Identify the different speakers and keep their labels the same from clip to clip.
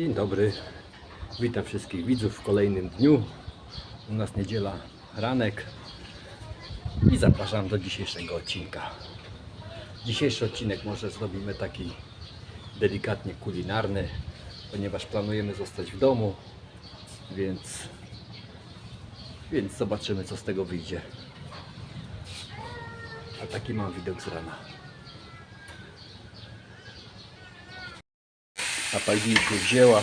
Speaker 1: Dzień dobry, witam wszystkich widzów w kolejnym dniu. U nas niedziela ranek i zapraszam do dzisiejszego odcinka. Dzisiejszy odcinek może zrobimy taki delikatnie kulinarny, ponieważ planujemy zostać w domu, więc, więc zobaczymy co z tego wyjdzie. A taki mam widok z rana. A pani się wzięła,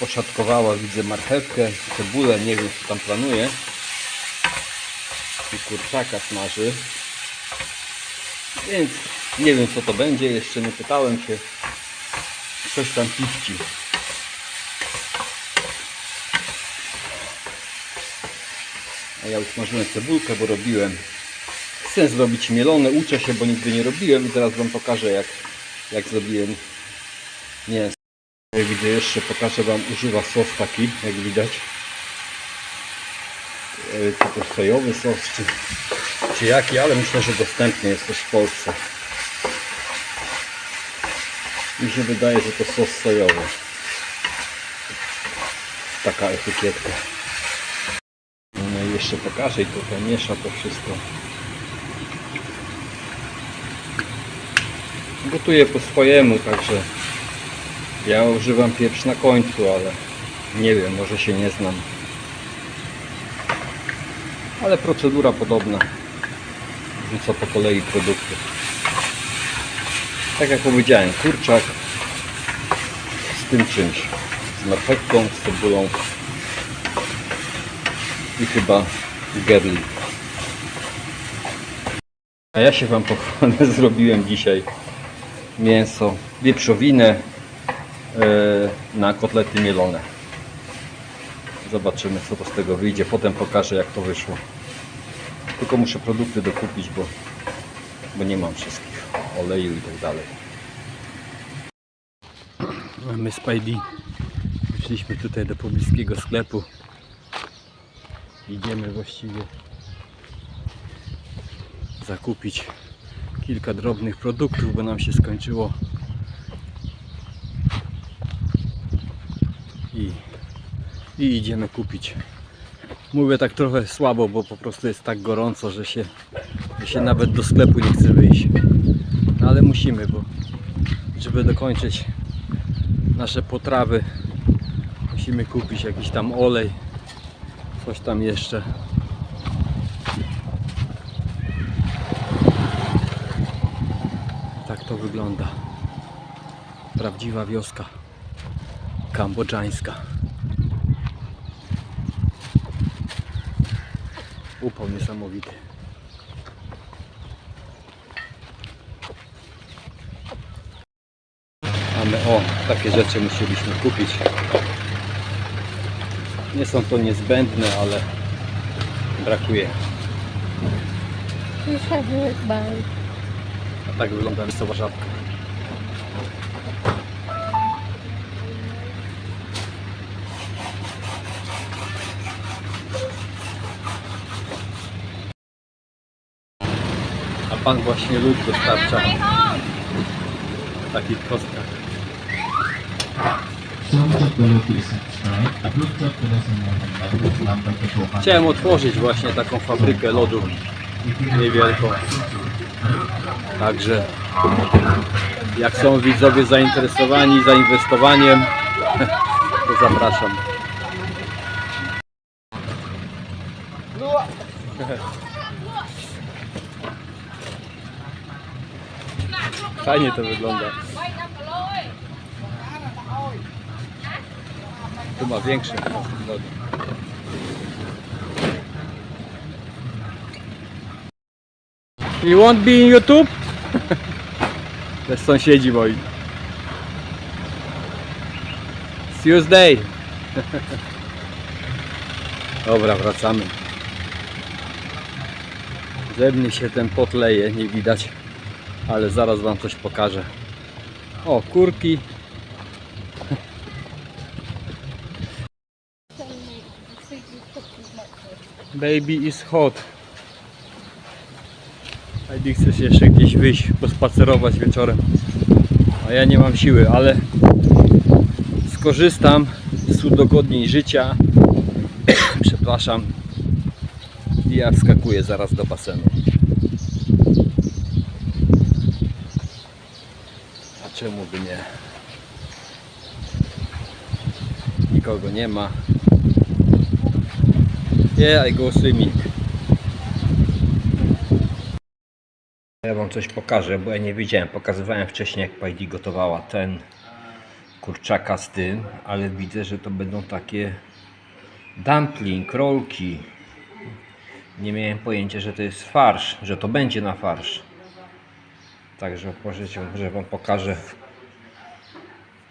Speaker 1: poszatkowała, widzę marchewkę, cebulę, nie wiem co tam planuje. I kurczaka smaży. Więc nie wiem co to będzie, jeszcze nie pytałem się. Coś tam piści. A ja usmażyłem cebulkę, bo robiłem. Chcę zrobić mielone, uczę się, bo nigdy nie robiłem i zaraz Wam pokażę jak, jak zrobiłem mięso. Jak widzę jeszcze pokażę Wam, używa sos taki, jak widać. E, Czy to sojowy sos, czy, czy jaki, ale myślę, że dostępny jest też w Polsce. Mi się wydaje, że to sos sojowy. Taka etykietka. No i jeszcze pokażę i tutaj miesza to wszystko. Gotuję po swojemu, także ja używam pieprz na końcu, ale nie wiem, może się nie znam. Ale procedura podobna. Wrzucę po kolei produkty. Tak jak powiedziałem, kurczak z tym czymś. Z marchewką, z cebulą i chyba gerli. A ja się Wam pochwalę, zrobiłem dzisiaj mięso, wieprzowinę e, na kotlety mielone. Zobaczymy co to z tego wyjdzie. Potem pokażę jak to wyszło. Tylko muszę produkty dokupić, bo, bo nie mam wszystkich. Oleju i tak dalej. My z Pajdi wyszliśmy tutaj do pobliskiego sklepu. Idziemy właściwie zakupić kilka drobnych produktów, bo nam się skończyło. I, i idziemy kupić. Mówię tak trochę słabo, bo po prostu jest tak gorąco, że się, że się nawet do sklepu nie chce wyjść. No ale musimy, bo żeby dokończyć nasze potrawy, musimy kupić jakiś tam olej, coś tam jeszcze. Tak to wygląda. Prawdziwa wioska kambodżańska. Upał niesamowity. A my o, takie rzeczy musieliśmy kupić. Nie są to niezbędne, ale brakuje.
Speaker 2: Już
Speaker 1: tak wygląda miejscowa żabka. A pan właśnie lód dostarcza w takich kostkach. Chciałem otworzyć właśnie taką fabrykę lodów niewielką. Także jak są widzowie zainteresowani zainwestowaniem, to zapraszam. Fajnie to wygląda. Tu ma większe lody. You won't be in YouTube? To jest sąsiedzi moi. Tuesday. Dobra, wracamy. Ze mnie się ten pot leje, nie widać. Ale zaraz wam coś pokażę. O, kurki. Baby is hot. Heidi chcesz jeszcze gdzieś wyjść, pospacerować wieczorem. A ja nie mam siły, ale skorzystam z udogodnień życia. Przepraszam. I ja wskakuję zaraz do basenu. A czemu by nie? Nikogo nie ma. Yeah, I go swimming. Ja wam coś pokażę, bo ja nie wiedziałem. Pokazywałem wcześniej, jak Pajdi gotowała ten kurczaka z tym, ale widzę, że to będą takie dumpling, rolki. Nie miałem pojęcia, że to jest farsz, że to będzie na farsz. Także możecie, może wam pokażę.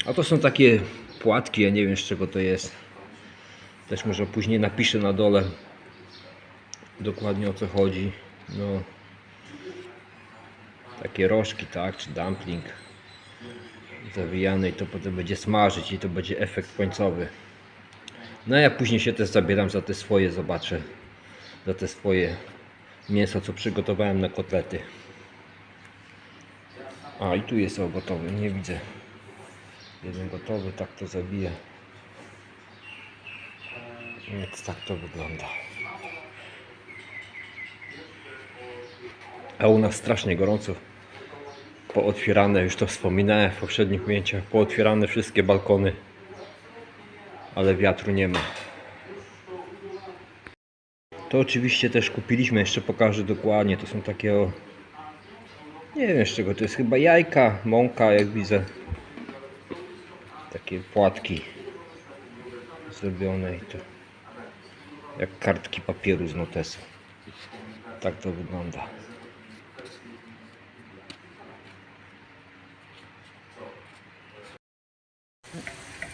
Speaker 1: A to są takie płatki, ja nie wiem z czego to jest. Też może później napiszę na dole dokładnie o co chodzi. No, takie rożki, tak, czy dumpling zawijany i to potem będzie smażyć i to będzie efekt końcowy. No ja później się też zabieram za te swoje, zobaczę, za te swoje mięso, co przygotowałem na kotlety. A i tu jest o gotowy, nie widzę. Jeden gotowy, tak to zabiję. Więc tak to wygląda. A u nas strasznie gorąco. Pootwierane, już to wspominałem w poprzednich ujęciach, pootwierane wszystkie balkony. Ale wiatru nie ma. To oczywiście też kupiliśmy, jeszcze pokażę dokładnie. To są takie o... Nie wiem z czego to jest, chyba jajka, mąka jak widzę. Takie płatki zrobione i to jak kartki papieru z notesu. Tak to wygląda.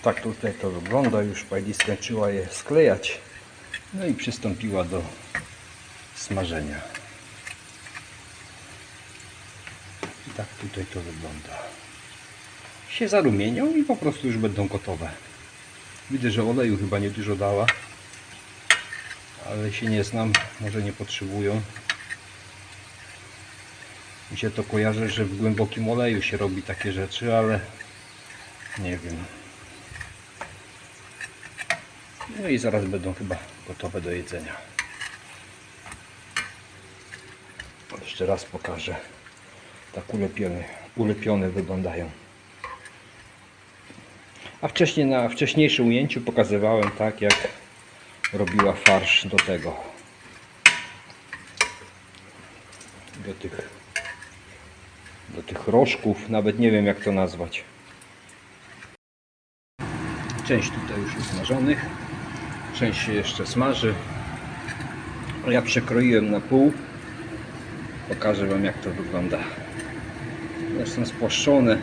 Speaker 1: Tak tutaj to wygląda. Już pani skończyła je sklejać. No i przystąpiła do smażenia. I tak tutaj to wygląda. Się zarumienią i po prostu już będą gotowe. Widzę, że oleju chyba nie dużo dała. Ale się nie znam, może nie potrzebują. Mi się to kojarzy, że w głębokim oleju się robi takie rzeczy, ale nie wiem. No i zaraz będą chyba gotowe do jedzenia. Jeszcze raz pokażę. Tak ulepione, ulepione wyglądają. A wcześniej na wcześniejszym ujęciu pokazywałem tak jak robiła farsz do tego. Do tych do tych rożków, nawet nie wiem jak to nazwać. Część tutaj już jest smażonych, część się jeszcze smaży. Ja przekroiłem na pół. Pokażę Wam jak to wygląda. One są spłaszczone.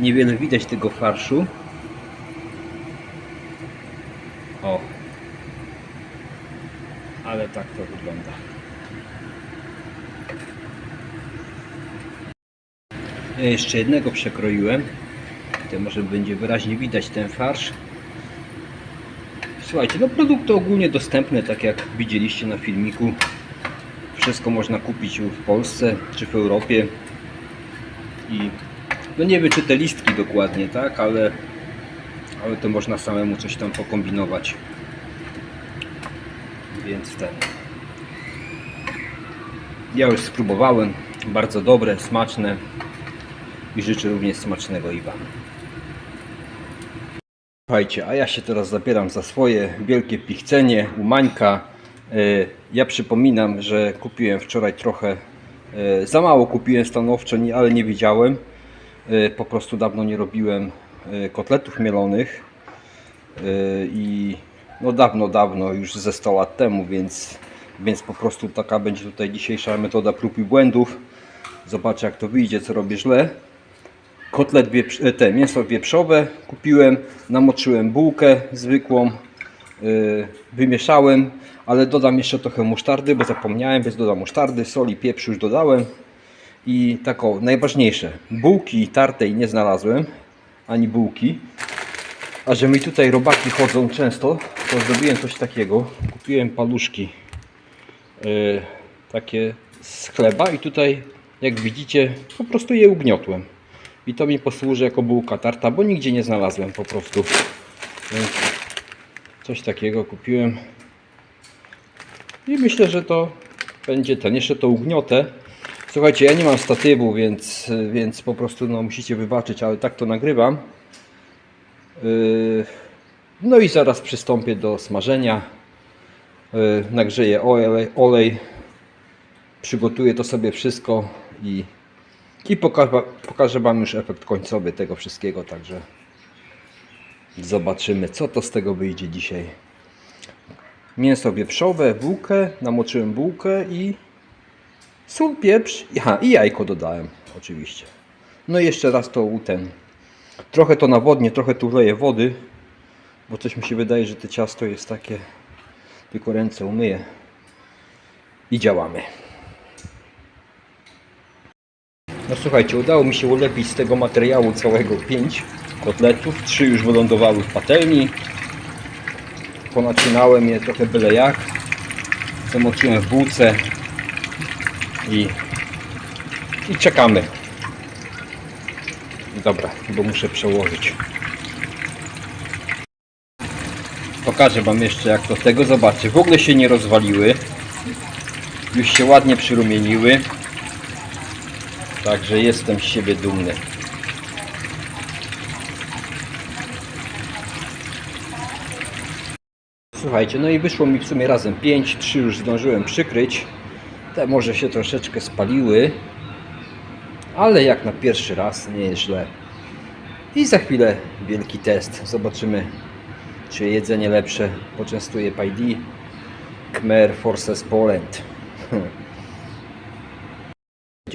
Speaker 1: Niewiele widać tego farszu. O. Ale tak to wygląda. Ja jeszcze jednego przekroiłem. Tutaj może będzie wyraźnie widać ten farsz. Słuchajcie, no produkty ogólnie dostępne, tak jak widzieliście na filmiku. Wszystko można kupić w Polsce czy w Europie. I no nie wiem czy te listki dokładnie, tak, ale, ale to można samemu coś tam pokombinować. Więc ten. Ja już spróbowałem. Bardzo dobre, smaczne. I życzę również smacznego i Wam. Słuchajcie, a ja się teraz zabieram za swoje wielkie pichcenie u Mańka. E, Ja przypominam, że kupiłem wczoraj trochę, e, za mało kupiłem stanowczo, ale nie wiedziałem. E, Po prostu dawno nie robiłem kotletów mielonych i no dawno, dawno, już ze 100 lat temu, więc, więc po prostu taka będzie tutaj dzisiejsza metoda prób i błędów. Zobaczę jak to wyjdzie, co robię źle kotlet wieprz, e, te mięso wieprzowe kupiłem, namoczyłem bułkę zwykłą, yy, wymieszałem, ale dodam jeszcze trochę musztardy, bo zapomniałem, więc dodam musztardy, soli, pieprz już dodałem i tak o, najważniejsze, bułki tartej nie znalazłem, ani bułki, a że mi tutaj robaki chodzą często, to zrobiłem coś takiego, kupiłem paluszki yy, takie z chleba i tutaj jak widzicie po prostu je ugniotłem. I to mi posłuży jako bułka tarta, bo nigdzie nie znalazłem po prostu Więc coś takiego kupiłem. I myślę, że to będzie ten. Jeszcze to ugniotę. Słuchajcie, ja nie mam statywu, więc, więc po prostu no, musicie wybaczyć, ale tak to nagrywam. Yy, No i zaraz przystąpię do smażenia. Yy, Nagrzeję olej, olej. Przygotuję to sobie wszystko i, i pokażę, pokażę Wam już efekt końcowy tego wszystkiego. Także zobaczymy, co to z tego wyjdzie dzisiaj. Mięso wieprzowe, bułkę, namoczyłem bułkę i sól, pieprz aha, i jajko dodałem oczywiście. No i jeszcze raz to ten. Trochę to nawodnię, trochę tu wleję wody, bo coś mi się wydaje, że to ciasto jest takie, tylko ręce umyję i działamy. No słuchajcie, udało mi się ulepić z tego materiału całego 5 kotletów, 3 już wylądowały w patelni. Ponacinałem je trochę byle jak. Zamoczyłem w bułce i, i czekamy. Dobra, bo muszę przełożyć. Pokażę Wam jeszcze jak to tego. Zobaczcie, w ogóle się nie rozwaliły. Już się ładnie przyrumieniły. Także jestem z siebie dumny. Słuchajcie, no i wyszło mi w sumie razem 5, 3 już zdążyłem przykryć. Te może się troszeczkę spaliły, ale jak na pierwszy raz nie jest źle. I za chwilę wielki test. Zobaczymy, czy jedzenie lepsze poczęstuje Pajdi Khmer Forces Poland.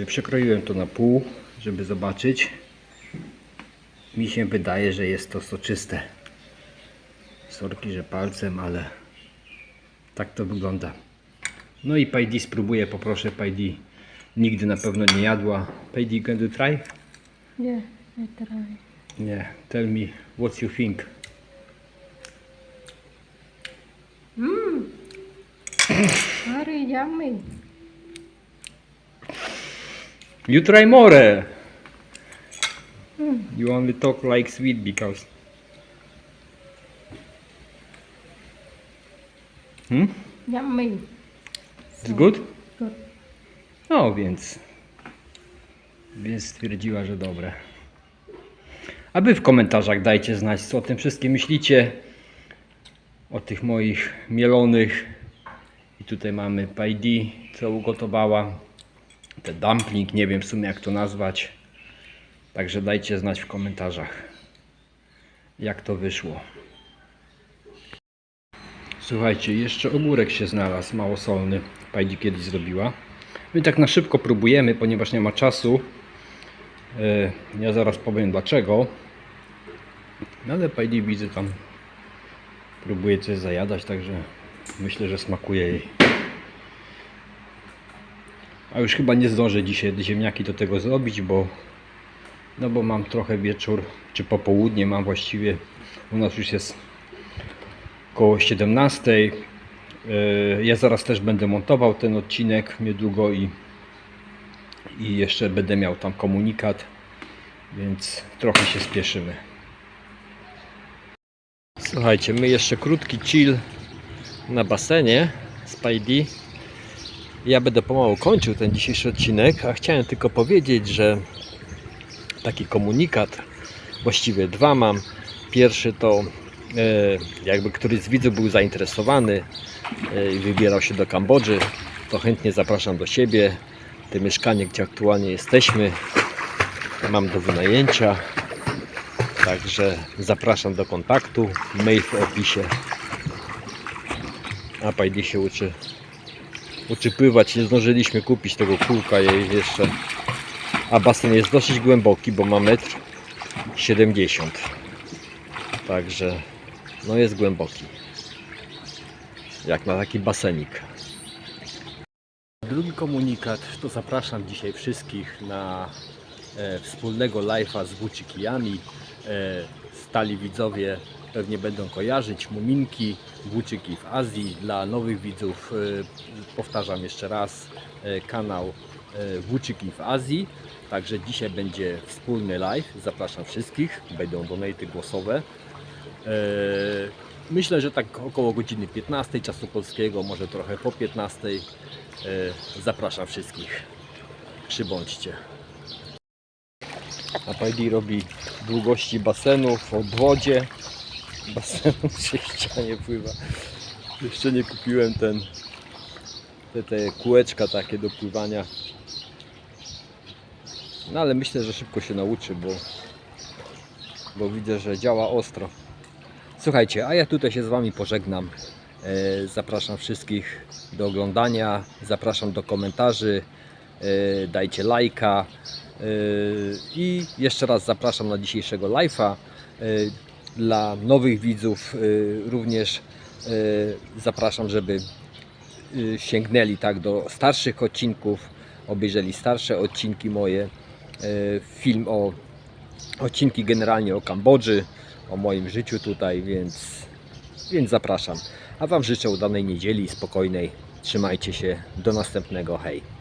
Speaker 1: Przekroiłem to na pół, żeby zobaczyć. Mi się wydaje, że jest to soczyste. Sorki, że palcem, ale tak to wygląda. No i Pajdi spróbuję, poproszę Pajdi. Nigdy na pewno nie jadła. Pajdi, can you try?
Speaker 2: Yeah, I try.
Speaker 1: Nie. Tell me what you think.
Speaker 2: Very yummy.
Speaker 1: You try more. You only talk like sweet because. Hmm?
Speaker 2: Yummy.
Speaker 1: It's good?
Speaker 2: Good.
Speaker 1: No więc. Więc stwierdziła, że dobre. A wy w komentarzach dajcie znać, co o tym wszystkim myślicie. O tych moich mielonych. I tutaj mamy Pajdi, co ugotowała. Te dumpling, nie wiem w sumie jak to nazwać. Także dajcie znać w komentarzach, jak to wyszło. Słuchajcie, jeszcze ogórek się znalazł, małosolny. Pajdi kiedyś zrobiła. My tak na szybko próbujemy, ponieważ nie ma czasu. E, Ja zaraz powiem dlaczego. No ale Pajdi widzę tam próbuje coś zajadać, także myślę, że smakuje jej. A już chyba nie zdążę dzisiaj ziemniaki do tego zrobić, bo no bo mam trochę wieczór, czy popołudnie mam właściwie. U nas już jest koło 17. Yy, Ja zaraz też będę montował ten odcinek niedługo i, i jeszcze będę miał tam komunikat, więc trochę się spieszymy. Słuchajcie, my jeszcze krótki chill na basenie z Paidi. Ja będę pomału kończył ten dzisiejszy odcinek, a chciałem tylko powiedzieć, że taki komunikat, właściwie dwa mam. Pierwszy to e, jakby któryś z widzów był zainteresowany e, i wybierał się do Kambodży, to chętnie zapraszam do siebie. Te mieszkanie, gdzie aktualnie jesteśmy, mam do wynajęcia. Także zapraszam do kontaktu. Mail w opisie. A Pajdi się uczy, uczy pływać. Nie zdążyliśmy kupić tego kółka jej jeszcze. A basen jest dosyć głęboki, bo ma metr 70. Także no jest głęboki. Jak na taki basenik. Drugi komunikat to zapraszam dzisiaj wszystkich na e, wspólnego live'a z Włóczykijami. E, stali widzowie pewnie będą kojarzyć Muminki, Włóczyki w Azji. Dla nowych widzów e, powtarzam jeszcze raz e, kanał e, Włóczyki w Azji. Także dzisiaj będzie wspólny live. Zapraszam wszystkich. Będą donaty głosowe. Myślę, że tak około godziny 15 czasu polskiego, może trochę po 15. E, Zapraszam wszystkich. Przybądźcie. A robi długości basenów w odwodzie. Basenu przy ścianie pływa. Jeszcze nie kupiłem ten te, te kółeczka takie do pływania. No ale myślę, że szybko się nauczy, bo, bo widzę, że działa ostro. Słuchajcie, a ja tutaj się z Wami pożegnam. E, Zapraszam wszystkich do oglądania, zapraszam do komentarzy, e, dajcie lajka e, i jeszcze raz zapraszam na dzisiejszego live'a. Dla nowych widzów e, również e, zapraszam, żeby y, sięgnęli tak do starszych odcinków, obejrzeli starsze odcinki moje, y, film o odcinki generalnie o Kambodży, o moim życiu tutaj, więc, więc zapraszam. A Wam życzę udanej niedzieli, spokojnej. Trzymajcie się. Do następnego. Hej.